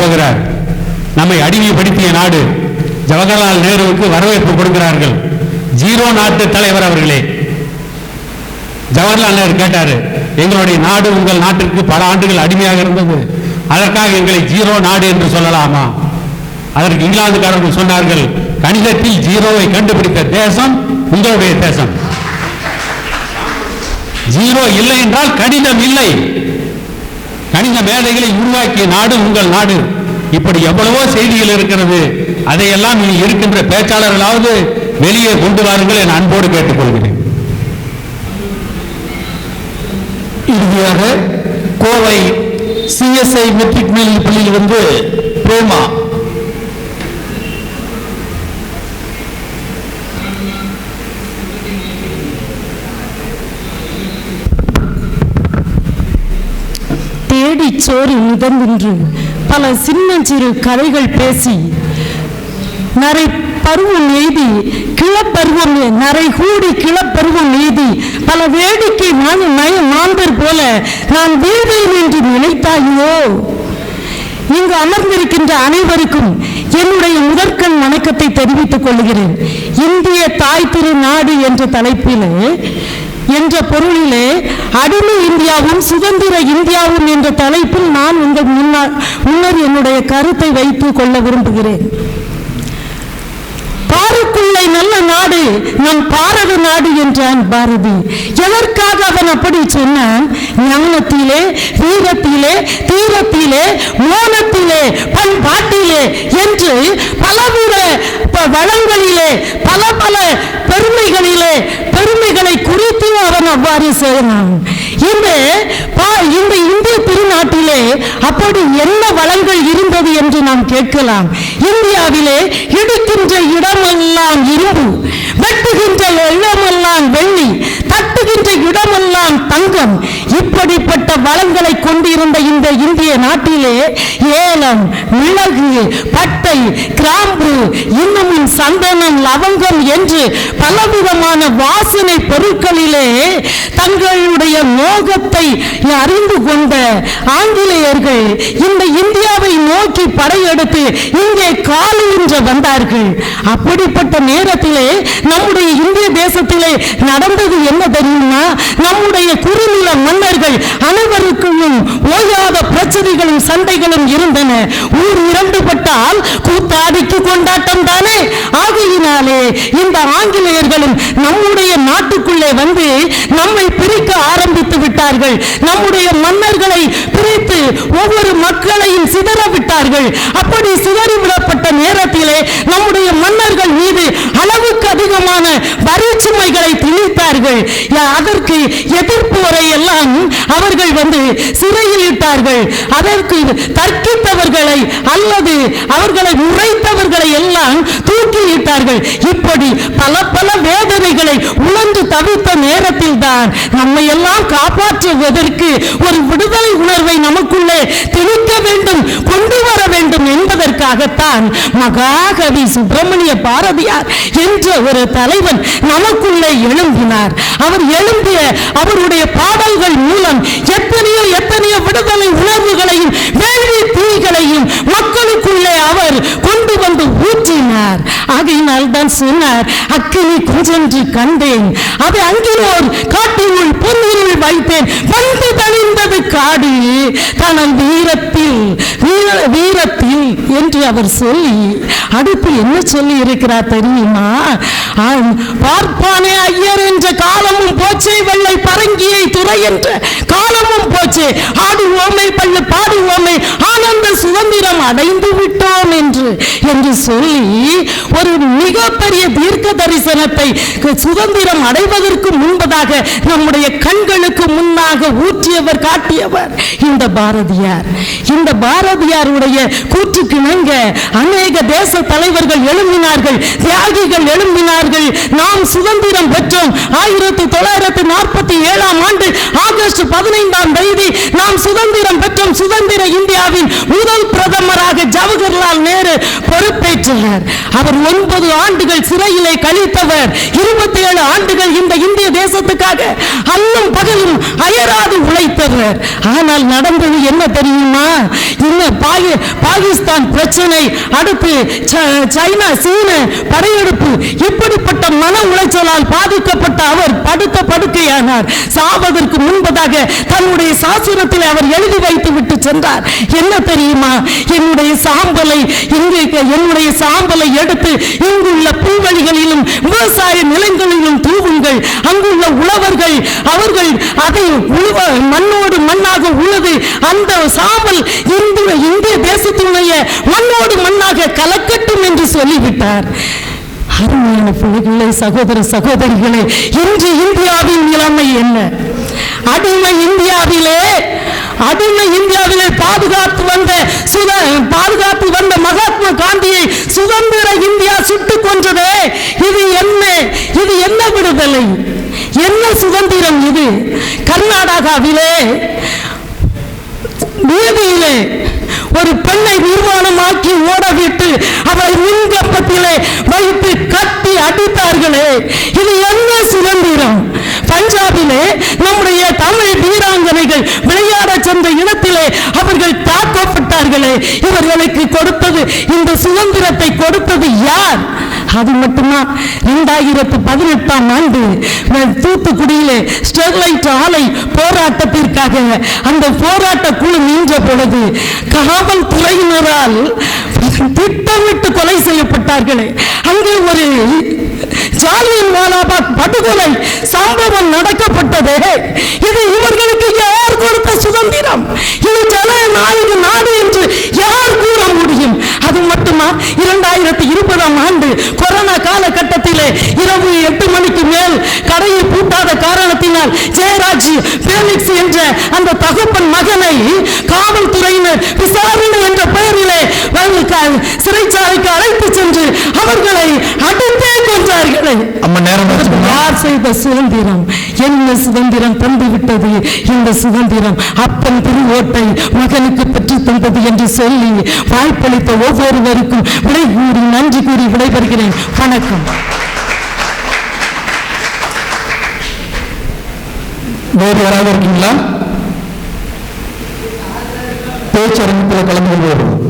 போகிறார். நம்மை அடிமைப்படுத்திய நாடு ஜவஹர்லால் நேருவுக்கு வரவேற்பு கொடுக்கிறார்கள். ஜீரோ நாட்டு தலைவர் அவர்களே. ஜவஹர்லால் நேரு கேட்டாரு எங்களுடைய நாடு உங்கள் நாட்டிற்கு பல ஆண்டுகள் அடிமையாக இருந்தது. அதற்காக எங்களை ஜீரோ நாடு என்று சொல்லலாமா? அதற்கு இங்கிலாந்துக்காரர்கள் சொன்னார்கள் கணிதத்தில் ஜீரோவை கண்டுபிடித்த தேசம் உங்களுடைய தேசம். ஜீரோ இல்லை என்றால் கணிதம் இல்லை. கணித மேடைகளை உருவாக்கிய நாடு உங்கள் நாடு. இப்படி எவ்வளவோ செய்திகள் இருக்கிறது. அதையெல்லாம் இனி இருக்கின்ற பேச்சாளர்களாவது வெளியே கொண்டு வாருங்கள் என அன்போடு கேட்டுக்கொள்கிறேன். இறுதியாக கோவை சிஎஸ்ஐ மெட்ரிக் மேல்நிலைப் பள்ளியில் வந்து பிரேமா. தேடிச் சோறு மிதந்தின்று பல சின்னஞ்சிறு கதைகள் பேசி நரை பருவம் எய்தி கிளப்பருவம் நரை கூடி கிளப்பருவம் எய்தி பல வேடிக்கை மான நய மாந்தர் போல நான் வீழ்வேன் என்று நினைத்தாயோ? இங்கு அமர்ந்திருக்கின்ற அனைவருக்கும் என்னுடைய முதற்கண் வணக்கத்தை தெரிவித்துக் கொள்கிறேன். இந்திய தாய் திரு நாடு என்ற தலைப்பிலே என்ற பொருளிலே அடிமை இந்தியாவும் சுதந்திர இந்தியாவும் என்ற தலைப்பில் நான் உங்கள் முன்னால் முன்னர் என்னுடைய கருத்தை வைத்துக் கொள்ள விரும்புகிறேன். இலங்கை நல்ல நாடு நம் பாரத நாடு என்றான் பாரதி. எதற்காக அவன் அப்படி சொன்னான்? ஞானத்திலே வீரத்திலே தீரத்திலே மோனத்திலே பண்பாட்டிலே என்று பலவித வளங்களிலே பல பல பெருமைகளிலே பெருமைகளை குறித்து அவன் அவ்வாறு செய்தான் இன்று நாட்டிலே அப்படி என்ன வளங்கள் இருந்தது என்று நாம் கேட்கலாம். இந்தியாவிலே இடிக்கின்ற இடமெல்லாம் இரும்பு வெட்டுகின்ற இடமெல்லாம் வெள்ளி தட்டுகின்ற இடமெல்லாம் தங்கம். இப்படிப்பட்ட வளங்களை கொண்டிருந்த இந்த இந்திய நாட்டிலே ஏலம் மிளகு பட்டு கிராம்பு இன்னமும் சந்தனம் லவங்கம் என்று பலவிதமான வாசனை பொருட்களிலே தங்களுடைய மோகத்தை அறிந்து கொண்ட ஆங்கிலேயர்கள் இந்த இந்தியாவை நோக்கி படையெடுத்து இங்கே காலையின்ற வந்தார்கள். அப்படிப்பட்ட நேரத்திலே நம்முடைய இந்திய தேசத்திலே நடந்தது என்ன தெரியுமா? நம்முடைய குறுநில மன்னர் அவர்கள் அனைவருக்கும் ஓயாத பிரச்சனைகளும் சண்டைகளும் இருந்தன. ஊர் இரண்டுபட்டால் கூத்தாடிக்கு கொண்டாட்டம் தானே? ஆகையினாலே இந்த ஆங்கிலேயர்களும் நம்முடைய நாட்டுக்குள்ளே வந்து நம்மை பிரிக்க ஆரம்பித்து விட்டார்கள். நம்முடைய மன்னர்களை பிரித்து ஒவ்வொரு மக்களையும் சிதற விட்டார்கள். அப்படி சிதறிவிடப்பட்ட நேரத்திலே நம்முடைய மன்னர்கள் மீது அளவுக்கு அதிகமான வரி சுமைகளை திணித்தார்கள். அதற்கு எதிர்ப்பு எல்லாம் அவர்கள் வந்து சிறையில் இட்டார்கள். அதற்கு தர்க்கித்தவர்களை அல்லது அவர்களை உரைத்தவர்களை எல்லாம் தூக்கிலிட்டார்கள் இப்படி பல பல வேதனைகளை உணர்ந்து தவித்த நேரத்தில் தான் நம்மை எல்லாம் காப்பாற்றுவதற்கு ஒரு விடுதலை உணர்வை நமக்குள்ளே திணிக்க வேண்டும் கொண்டு வர வேண்டும் என்பதற்காகத்தான் மகாகவி சுப்பிரமணிய பாரதியார் என்ற ஒரு தலைவன் நமக்குள்ளே ஆனார் அவர் எழும்பிய அவருடைய பாடல்கள் மூலம் எத்தனையோ எத்தனையோ விடுதலை உணர்வுகளையும் வேள்வி தீகளையும் மக்களுக்குள்ளே அவர் கொண்டு வந்து ஊற்றினார். ஆகையினால் தான் சொன்னார் அக்கினி குஞ்சென்று கண்டேன். அதை அங்கினோர் காட்டினுள் பொன்னிருள் வைத்தேன். வந்து தணிந்தது காடு. தனது வீரத்தில் வீர- வீரத்தில் என்று அவர் சொல்லி அடுத்து என்ன சொல்லி இருக்கிறார் தெரியுமா பார்ப்பானே ஐயர் என்ற காலமும் போச்சு வெள்ளை பரங்கியை துறை என்ற. காலமும் போச்சே ஆடுவோமே பள்ளு பாடுவோமே ஆனந்த சுதந்திரம் அடைந்து விட்டோம் என்று. என்று சொல்லி ஒரு மிகப்பெரிய தீர்க்க தரிசனத்தை சுதந்திரம் அடைவதற்கு முன்பதாக நம்முடைய கண்களுக்கு முன்னாக ஊற்றியவர் காட்டியவர் இந்த பாரதியார். இந்த பாரதியாருடைய கூற்றுக்கு இணங்க அநேக தேச தலைவர்கள் எழும்பினார்கள் தியாகிகள் எழும்பினார்கள். நாம் சுதந்திரம் பெற்றோம் ஆயிரத்தி தொள்ளாயிரத்தி நாற்பத்தி ஏழாம் ஆண்டு ஆகஸ்ட் பதினைந்தாம் தேதி நாம் சுதந்திரம் பெற்றோம் சுதந்திர இந்தியாவின் முதல் பிரதமராக ஜவஹர்லால் நேரு பொறுப்பேற்றுள்ளார். அவர் ஒன்பது ஆண்டுகள் சிறையிலே கழித்தவர். இருபத்தி ஏழு ஆண்டுகள் இந்த இந்திய தேசத்துக்காக அல்லும் பகலும் அயராது உழைத்தவர். ஆனால் நடந்தது என்ன தெரியுமா? இன்னும் பாகி பாகிஸ்தான் பிரச்சனை அடுத்து ச- சைனா சீன படையெடுப்பு இப்படிப்பட்ட மன உளைச்சலால் பாதிக்கப்பட்ட அவர் படுத்த படுக்கையானார். சாவதற்கு முன்பதாக தன்னுடைய சாசனத்தில் அவர் எழுதி வைத்து விட்டு சென்றார். என்ன தெரியுமா? என்னுடைய சாம்பலை இங்கே என்னுடைய சாம்பலை எடுத்து இங்குள்ள புல்வெளிகளிலும் விவசாய நிலங்களிலும் தூவுங்கள். அங்குள்ள உழவர்கள் அவர்கள் அதை உழுவ மண்ணோடு மண்ணாக உள்ளது அந்த சாம்பல் இந்து இந்திய தேசத்தினுடைய மண்ணோடு மண்ணாக கலக்கட்டும் என்று சொல்லிவிட்டார். அருமையான பிள்ளைகளே சகோதர சகோதரிகளே இன்று இந்தியாவின் நிலைமை என்ன? அடிமை இந்தியாவிலே அடிமை இந்தியாவிலே பாதுகாத்து வந்த சுத பாதுகாத்து வந்த மகாத்மா காந்தியை சுதந்திர இந்தியா சுட்டுக் கொன்றதே இது என்ன? இது என்ன விடுதலை? என்ன சுதந்திரம் இது? கர்நாடகாவிலே வீதியிலே ஒரு பெண்ணை நிர்வாணமாக்கி ஓடவிட்டு அவரை மின்கப்பத்திலே வைத்து கட்டி அடித்தார்களே இது என்ன சுதந்திரம்? பஞ்சாபிலே நம்முடைய தமிழ் வீராங்கனைகள் விளையாட சென்ற இடத்திலே அவர்கள் தாக்கப்பட்டார்களே. இவர்களுக்கு கொடுத்தது இந்த சுதந்திரத்தை கொடுத்தது யார்? அது மட்டுமா? இரண்டாயிரத்து பதினெட்டாம் ஆண்டு தூத்துக்குடியில தூத்துக்குடியிலே ஸ்டெர்லைட் ஆலை போராட்டத்திற்காக அந்த போராட்ட குழு நின்ற பொழுது காவல்துறையினரால் திட்டமிட்டு கொலை செய்யப்பட்டார்களே. அங்கே ஒரு ஜாலியன் வாலாபாத் படுகொலை சம்பவம் நடக்கப்பட்டது. இது இவர்களுக்கு யார் கொடுத்த சுதந்திரம்? இது ஜனநாயக நாடு என்று யார் கூற இரண்டாயிரத்தி இருபதாம் ஆண்டு கொரோனா காலகட்டத்திலே இரவு எட்டு மணிக்கு மேல் கடையை பூட்டாத காரணத்தினால் ஜெயராஜ் பேலிக்ஸ் என்ற அந்த தகப்பன் மகனை காவல்துறையினர் விசாரணை என்ற செய்த சுதந்திரம் என்ன சுதந்திரம் தந்து விட்டது இந்த சுதந்திரம்? அப்பன் திருவோட்டை மகனுக்கு பெற்று தந்தது என்று சொல்லி வாய்ப்பளித்த ஒவ்வொருவருக்கும் விடை கூறி நன்றி கூறி விடைபெறுகிறேன். வணக்கம். வேறு யாராவது இருக்கீங்களா? பேச்சரங்கத்தில் கலந்து கொள்வோம்.